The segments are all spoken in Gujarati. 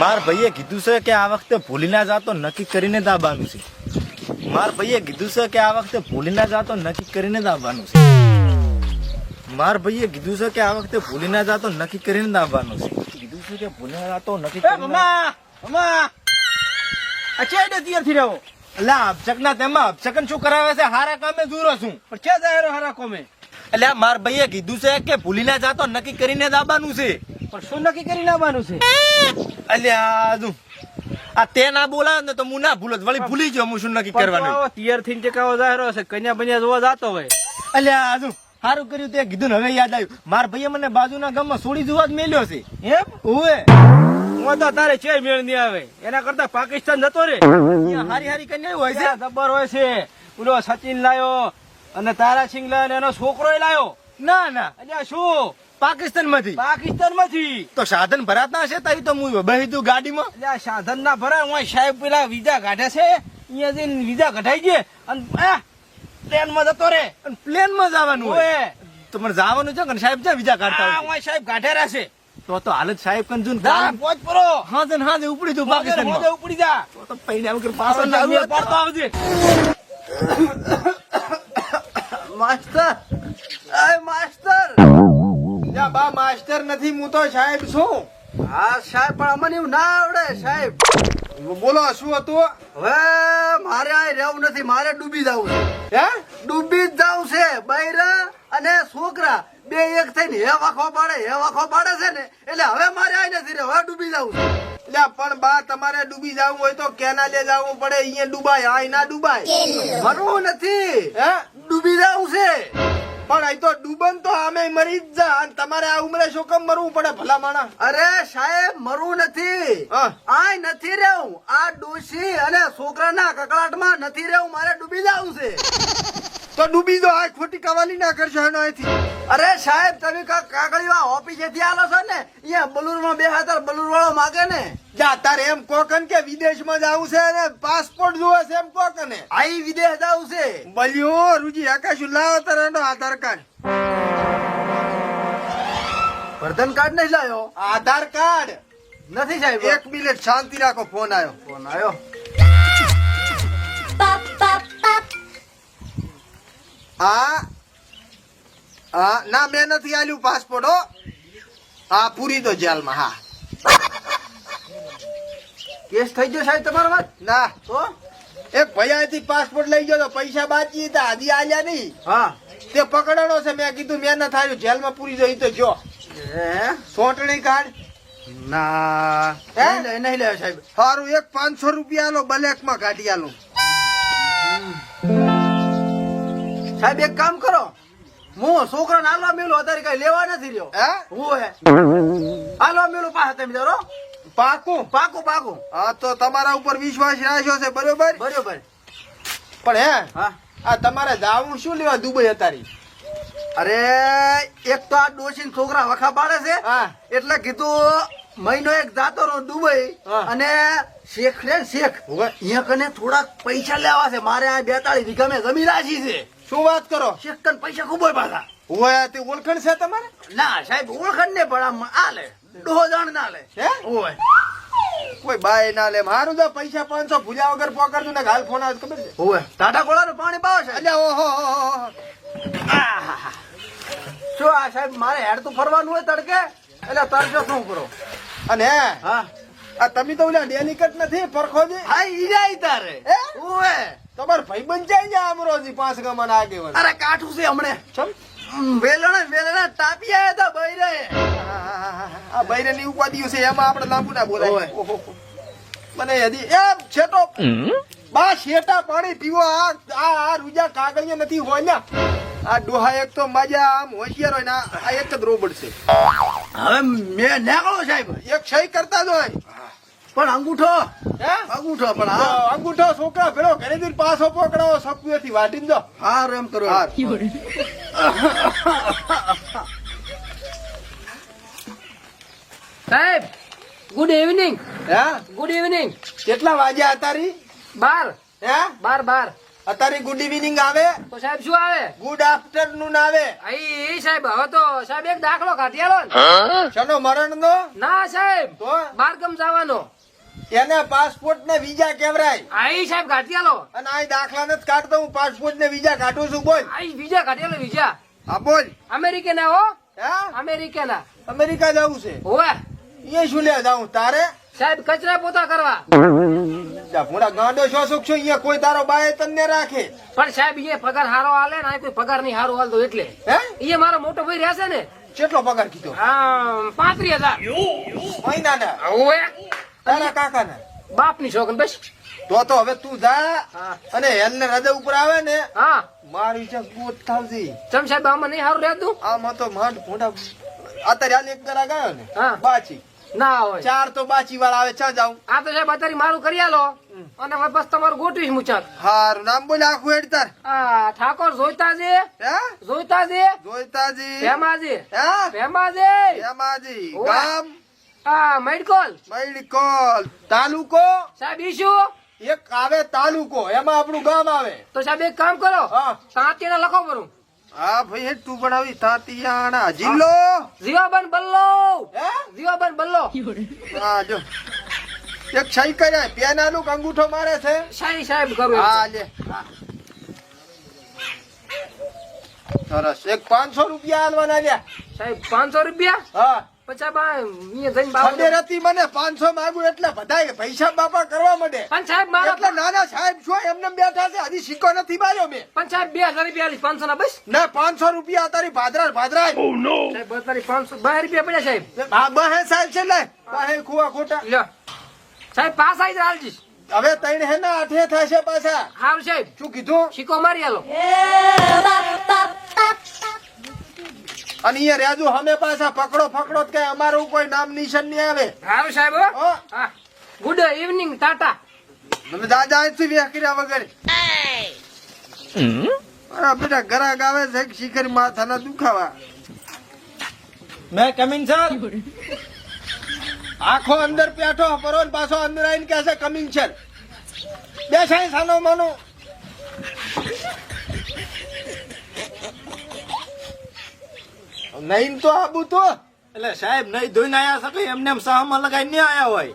માર ભાઈએ કીધું છે કે આ વખતે ભૂલી ના જાતો નક્કી કરીને દાબાનું છે. માર ભાઈએ કીધું છે કે આ વખતે ભૂલી ના જાતો નક્કી કરીને દાબાનું છે. માર ભાઈએ કીધું છે કે આ વખતે ભૂલી ના જાતો નક્કી કરીને દાબાનું છે. કીધું છે કે ભૂલી ના જાતો નક્કી કરીને મમ્મા! મમ્મા! આ ચેડે તૈયાર થઈ રહ્યો? એટલે અબચક ના તેમાં અબચકન શું કરાવે છે? હારા કામે દૂરો છું. પણ ક્યાં જાય હારા કોમે? એટલે માર ભાઈએ કીધું છે કે ભૂલી ના જાતો નક્કી કરીને દાબાનું છે. પણ શું નક્કી કરી છે? અલ્યા હજુ આ તે ના બોલાવે ને તો હું ના ભૂલો વળી ભૂલી ગયો હું શું નક્કી કરવાનું. આવો થઈને ચકાવો જાય છે કન્યા બન્યા જોવા જાતો હોય. અલ્યા હજુ સારું કર્યું તે કીધું ને હવે યાદ આવ્યું. માર ભાઈએ મને બાજુના ગામમાં સોડી જોવા જ મેલ્યો છે. એમ? ઓએ હું તો તારે છે મેળ નહીં આવે. એના કરતા પાકિસ્તાન જતો રે. હારી હારી કન્યા હોય છે? હોય છે? પેલો સચિન લાયો અને તારાસિંહ લાયો અને એનો છોકરો લાયો. ના ના. અલ્યા શું? પાકિસ્તાનમાંથી પાકિસ્તાનમાંથી તો સાધન ભરાતા છે તારી તો હું બહી તું ગાડીમાં? અલ્યા સાધન ના ભરાય હું સાહેબ પેલા વિઝા કાઢે છે. અહીંયા જઈને વિઝા કઢાઈ ગયે અને પ્લેનમાં જતો રે અને પ્લેનમાં જવાનું હોય? તમારે જવાનું છે ને સાહેબ છે વિઝા કાઢતા હોય? સાહેબ કાઢેરા છે. તો તો હાલત સાહેબ કંજુન પોચ પરો હા જન હા ઉપડી તું પાકિસ્તાનમાં ઉપડી જા. તો પૈને વગર પાછો પાછો ના મેળ પડતો આવજે. બા માસ્ટર નથી હું તો સાહેબ છું. હા સાહેબ પણ અમને એવું ના આવડે સાહેબ. બોલો શું હતું? હવે મારે આ રહેવું નથી મારે ડૂબી જવું છે. હે? ડૂબી જ જવું છે બૈરા અને છોકરા. બે એક થઈને હે વાખો પાડે હે વાખો પાડે છે ને એટલે હવે મારે આ નથી રે હવે ડૂબી જવું છે. એટલે પણ બા તમારે ડૂબી જવું હોય તો કેનાલે જવું પડે અહીંયા ડૂબાય આ ના ડૂબાય. મરવું નથી. હે? ડૂબી જવું છે. પણ અહીં તો ડૂબન તો આમે મરી જ જા અને તમારે આ ઉંમરે શું કેમ મરવું પડે ભલા માણા અરે સાહેબ મરવું નથી. આય નથી રહેવું. આ ડોશી અને છોકરાના કકળાટમાં નથી રહેવું. મારે ડૂબી જવું છે. તો ડૂબી દો આ ખોટી કવાલી ના કરશો એનો અહીંથી. અરે સાહેબ તમે કાંઈક ઓફિસે થી આલો છો ને? અહીંયા બલુરમાં બે હાથર બલુર વાળો માગે ને? જા તારે એમ કોકન કે વિદેશમાં જવું છે ને પાસપોર્ટ જોવે છે એમ કોકને આઈ વિદેશ જવું છે. બલ્યો રૂજી આકાશ લાવો તારે આધાર કાર્ડ. વર્ધન કાર્ડ નહીં લાયો? આધાર કાર્ડ. નથી સાહેબ. એક મિનિટ શાંતિ રાખો ફોન આવ્યો ફોન આવ્યો આ આ ના મેં નથી આલ્યું પાસપોર્ટ હો. હા પૂરી દો જેલમાં હા. કેસ થઈ ગયો સાહેબ તમારો વાત? ના. તો એક ભૈયાથી પાસપોર્ટ લઈ ગયો તો પૈસા બાકી હતા હજી આલ્યા નહીં. હા. તે પકડાણો છે મેં કીધું મેં ના થાયું જેલમાં પૂરી જઈ તો જો. સોટણી કાર્ડ ના. નહીં લે- સાહેબ. સારું એક પાંચસો રૂપિયા લો બ્લેકમાં કાઢી આલો. સાહેબ એક કામ કરો. હું છોકરા આલવા મેલું અત્યારે કઈ લેવા નથી રહ્યો. હે? હું હે? આલવા મેલું પાસે તમે જરો. પાકું? પાકું પાકું. હા તો તમારા ઉપર વિશ્વાસ રાખ્યો છે બરોબર? બરોબર. પણ હે હા. આ તમારે જાવું શું લેવા દુબઈ અત્યારે અરે એક તો આ ડોશી છોકરા વખા પાડે છે. હા. એટલે કીધું મહિનો એક જાતો રહો દુબઈ અને શેખ ને શેખ. અહીંયા કને થોડાક પૈસા લેવા છે. મારે આ બેતાળીસ વીઘા મેં જમીન રાખી છે. શું વાત કરો? શેખ પૈસા ખૂબ હોય પાછા. હોય તે ઓળખણ છે તમારે? ના સાહેબ ઓળખણ ને પણ આમ આ લે. ડોહો જાણ ના લે. હે? હોય. કોઈ બાય ના લે મારું તો પૈસા પાંચસો ભૂલ્યા વગર પકડતું ને હાલ ફોન આવે ખબર છે. હોય. ટાટા કોળાનું પાણી પાવો છે અલ્યા ઓહો. શું આ સાહેબ મારે હેડ તો ફરવાનું હોય તડકે? એટલે તરજો શું કરો? અને હે. આ તમે તો ઓલા ડેલિકેટ નથી પરખો પરખોજી હા ઈ જાય તારે? ઓય તમાર ભાઈબંધ જાય ને અમરોજી પાંચ ગમન આગેવાન? અરે કાઠું છે હમણે. ચમ. વેલણે વેલણે તાપી આયા તા બૈરે. આ બૈરાની ઉપાધિઓ છે એમાં આપણે લાંબુ ના બોલાય. મને હજી એમ છેટો બા શેટા પાણી પીવો આ આ આ રૂજા કાગળિયા નથી હોય ને. આ ડોહા એક તો મજા આમ હોશિયાર હોય ને આ આ એક જ રોબડ છે. હવે મેં નેકળો સાહેબ. એક સહી કરતા જ હોય. પણ અંગૂઠો? હે? અંગૂઠો પણ હા. અંગૂઠો છોકરા ભેળો ઘરે જઈને પાછો પકડાવો સપ્યો થી વાટી દો હાર એમ કરો. હાર. સાહેબ ગુડ ઇવનિંગ હે? ગુડ ઇવનિંગ કેટલા વાગ્યા અતારી? બાર. હે? બાર બાર. અત્યારે ગુડ ઇવનિંગ આવે? તો સાહેબ શું આવે? ગુડ આફ્ટરનૂન આવે. અહીં સાહેબ હવે તો સાહેબ એક દાખલો કાઢી આલો ને. શનો મરણ નો ના સાહેબ. તો? બારગામ જવાનો. એને પાસપોર્ટ ને વિઝા કેવરાય? આઈ સાહેબ કાઢી આલો. અને આઈ દાખલા નથી કાઢતો હું પાસપોર્ટ ને વિઝા કાઢું છું બોલ. આઈ વિઝા કાઢી આલો વિઝા હા બોલ. અમેરિકાના હો. અમેરિકે ના અમેરિકા જવું છે? હોવે. એ શું લે જાઉં તારે? સાહેબ કચરા પોતા કરવા. પૂરા ગાંડો છો સુખ છો? અહીંયા કોઈ તારો બાય તમને રાખે. પણ સાહેબ એ પગાર હારો હાલે ને કોઈ પગાર નહીં હારો હાલતો એટલે. હે? એ મારો મોટો ભાઈ રહેશે ને? કેટલો પગાર કીધો? હા પાંત્રીસ હજાર. મહિના ના હોવે. તારા કાકા ના બાપની છોકરી બસ. તો તો હવે તું જા અને હેલને રજા ઉપર આવે ને હા. મારી છે ગોત થાવજી. ચમ સાહેબ આમાં નહીં સારું રહેતું આમાં તો માંડ ભૂંડા અત્યારે હાલ એક દરા ગયો ને બાચી ના હોય. ચાર તો બાચી વાળા આવે ચા જાઉં. આ તો સાહેબ અત્યારે મારું કરી આલો. અને હવે બસ તમારું ગોઠવીશ મુચાક હારું નામ બોલ આખું હેડતર હા ઠાકોર જોઈતા છે હે? જોઈતા છે જોઈતાજી. ભેમાજી. હેમાજી ઓવે. ગામ. આ મૈડકોલ. મૈડકોલ તાલુકો? સાહેબ ઈ એક આવે તાલુકો એમાં આપણું ગામ આવે. તો સાહેબ એક કામ કરો. હા. તાંતીને લખો કરું હા ભાઈ તું પણ આવી તાતિયાણા જિલ્લો? જીવાબન બલ્લો. હે? જીવાબન બલ્લો. હા જો. એક સહી કર્યા પેનાનું અંગૂઠો મારે છે. સાઈ સાહેબ કરું હા લે. સરસ. એક પાંચસો રૂપિયા હાલવાના લ્યા સાહેબ પાંચસો રૂપિયા? હા. પછી જઈને મને પાંચસો માંગુ એટલે બધા પૈસા બાપા કરવા માંડે. પણ સાહેબ મારા એટલે નાના સાહેબ છો એમને બેઠા છે હજી સિક્કો નથી માર્યો મેં. પણ સાહેબ બે હજાર રૂપિયા આલીશ પાંચસો ના બસ. ના પાંચસો રૂપિયા તારી ભાદરા ભાદરા સાહેબ અત્યારે પાંચસો બે રૂપિયા પડ્યા સાહેબ. હા બહે સાહેબ છે લે બહે ખુવા ખોટા. લ્યો. સાહેબ પાસ આવી જાય હવે ત્રણ હે ના આઠે થશે પાછા. હા સાહેબ. શું કીધું? સિક્કો મારી આલો. અને અહીંયા રાજુ અમે પાછા પકડો પકડો કે અમારું કોઈ નામ નિશાન નહીં આવે. સાહેબ હો. હો. હા. Good evening tata. તમે દાદા અહીંથી વ્યાહ કર્યા વગર અરે બેટા ગરાક આવે છે શિખર માથાના દુખાવા. મેં કમિંગ સર. આખો અંદર પેઠો પરોન પાછો અંદર આવીને કહે છે કમિંગ સર. બે સાઈ સાનો માનો. નહીં તો આબુ તો. એટલે સાહેબ નહીં ધોઈને આયા શકે એમને એમ સાહમાં લગાઈ નહીં આયા હોય.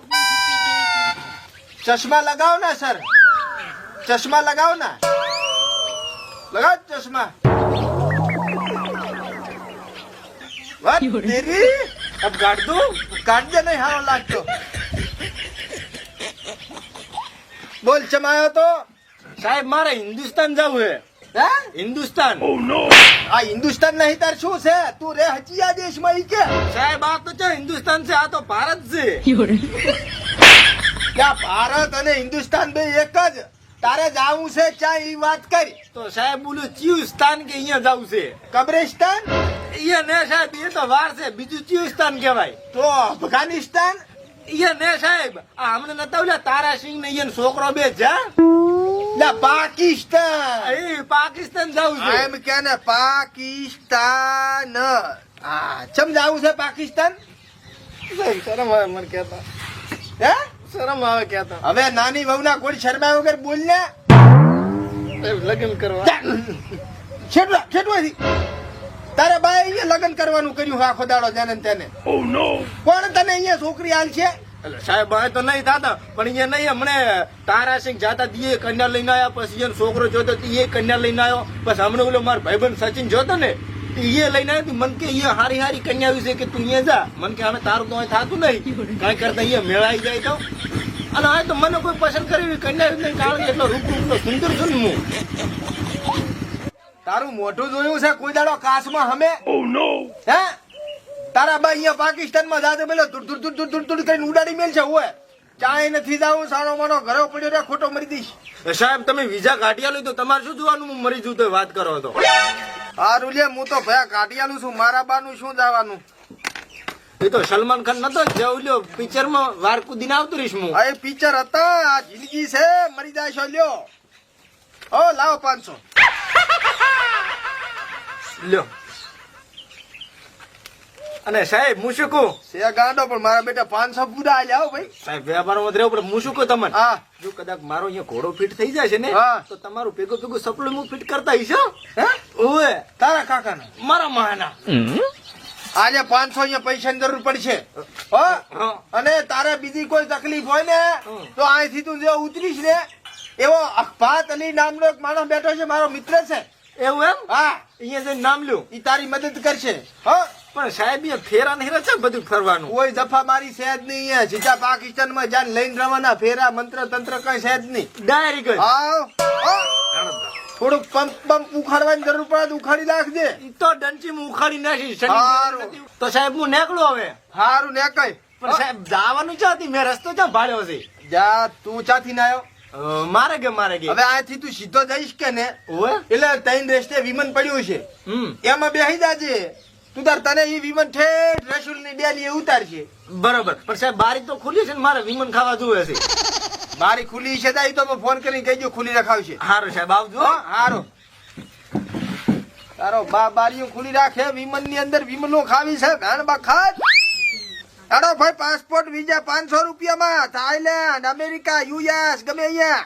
ચશ્મા લગાવો ને સર. ચશ્મા લગાવો ને. લગાવ ચશ્મા. વાત તેરી અબ કાઢ દઉં કાઢ દે નહીં હારો લાગતો. બોલ ચમાયો તો? સાહેબ મારે હિન્દુસ્તાન જવું હે. હે? હિન્દુસ્તાન. આ હિન્દુસ્તાન નહીં તાર શું છે? તું રે હચિયા દેશમાં ઈ કે? સાહેબ આ તો છે હિન્દુસ્તાન છે? આ તો ભારત છે. ક્યાં ભારત અને હિન્દુસ્તાન બે એક જ? તારે જાવું છે ક્યાં ઈ વાત કરી? તો સાહેબ બોલું ચિયું સ્થાન કે અહીંયા જવું છે? કબ્રિસ્તાન? અહીંયા ને સાહેબ એ તો વાર છે. બીજું ચિયું સ્થાન કહેવાય. તો અફઘાનિસ્તાન? અહીંયા ને સાહેબ આ હમણાં નતા ઓલા તારાસિંહ ને અહીંયા છોકરો બે જા પાકિસ્તાન. એ પાકિસ્તાન જવું છે. એમ કે ને પાકિસ્તાન. હા ચમ જવું છે પાકિસ્તાન? શરમ આવે મને કેતા હે? શરમ આવે કેતા હવે નાની વહુના કોઈ શરમા વગર બોલ ને. લગ્ન કરવા. છેટવા છેટવાથી તારે બાય અહીંયા લગ્ન કરવાનું કર્યું આખો દાડો જેને તેને. કોણ તને અહીંયા છોકરી હાલ છે એટલે સાહેબ હવે તો નહીં થતા પણ એ નહીં હમણે તારાસિંહ જાતા દીએ કન્યા લઈને આવ્યા પછી એનો છોકરો જોતો તો એ કન્યા લઈને આવ્યો પછી હમણાં ઓલો મારો ભાઈબંધ સચિન જોતો ને એ લઈને આવ્યો મન કે એ હારી હારી કન્યા વિશે કે તું અહીંયા જા. મન કે હવે તારું તો થતું નહીં. કાંઈ કરતા અહીંયા મેળાઈ જાય તો. અને હવે તો મને કોઈ પસંદ કરી કન્યા નહીં કારણ એટલો રૂપ રૂપનો સુંદર છું ને હું. તારું મોઢું જોયું છે કોઈ દાડો કાશમાં હમે? હે? તારા બા અહીંયા પાકિસ્તાનમાં જાતે પેલો ધૂળ ધૂળ ધૂળ ધૂળ ધૂળ કરીને ઉડાડી મેલ છે હોય ચાય નથી જાવું સારો મારો ઘરો પડ્યો રે ખોટો મરી દઈશ. સાહેબ તમે વિઝા કાઢ્યા તો તમારે શું જોવાનું? હું મરી જુ તો વાત કરો તો. હારું લે હું તો ભયા કાઢિયાનું છું મારા બાનું શું જવાનું? એ તો સલમાન ખાન નતો જવલ્યો લ્યો પિક્ચરમાં વાર કુદીને આવતું રહીશ હું. એ પિક્ચર હતા આ જિંદગી છે મરી જાય છો લ્યો. ઓ લાવો પાંચસો. લ્યો. અને સાહેબ હું શું કહું? છે ગાંડો પણ મારા બેટા પાંચસો પૂરા આલ્યા હો ભાઈ. સાહેબ વ્યવહારમાં રહેવું પડે. હું શું કહું તમને? હા. જો કદાચ મારો અહીંયા ઘોડો ફિટ થઈ જાય છે ને હા. તો તમારું ભેગું ભેગું સપલું હું ફિટ કરતા હઈશ હો. હે? ઓવે તારા કાકાના. મારા માના. આજે પાંચસો અહીંયા પૈસાની જરૂર પડશે. હો? હા. અને તારે બીજી કોઈ તકલીફ હોય ને તો અહીંથી તું જે ઉતરીશ ને એવો અખબાત અલી નામનો એક માણસ બેઠો છે મારો મિત્ર છે. એવું એમ? હા. અહીંયા જઈને નામ લ્યો. ઈ તારી મદદ કરશે. હો? પણ સાહેબ ફેરા નહીં છે બધું ફરવાનું? કોઈ દફા મારી સહેજ નહીં અહીંયા. સીધા પાકિસ્તાનમાં જાન લઈને રવાના. ફેરા મંત્ર તંત્ર કઈ સહેજ નહીં. ડાયરેક્ટ. થોડુંક પંપ પંપ ઉખાડવાની જરૂર પડે તો ઉખાડી નાખજે. ઈ તો ડંચી હું ઉખાડી નાખીશ. તો સાહેબ હું નેકળું હવે? હારું નેકાય. પણ સાહેબ જવાનું ચાતી મેં રસ્તો ક્યાં ભાડ્યો છે? જા તું ચાથી ના આવ્યો? મારે કે મારે કે? હવે આથી તું સીધો જઈશ કે ને? એટલે તૈન રેસ્ટે વિમાન પડ્યું છે. એમાં બેસી જાજે. તું તાર તને એ વિમન ઠેઠ રસુલની ડેલી એ ઉતારશે. બરોબર. પણ સાહેબ બારી તો ખુલી છે ને મારે વિમન ખાવા જોવે છે. મારી ખુલી છે તાઈ તો ફોન કરીને કહેજો ખુલી રખાવશે. હારું સાહેબ આવજો હારો. તારો બા બારીઓ ખુલી રાખે વિમનની અંદર વિમનો ખાવી છે ઘાણ બા ખાત. તારો ભાઈ પાસપોર્ટ વિઝા પાંચસો રૂપિયામાં થાઈલેન્ડ અમેરિકા યુએસ ગમે અહીંયા.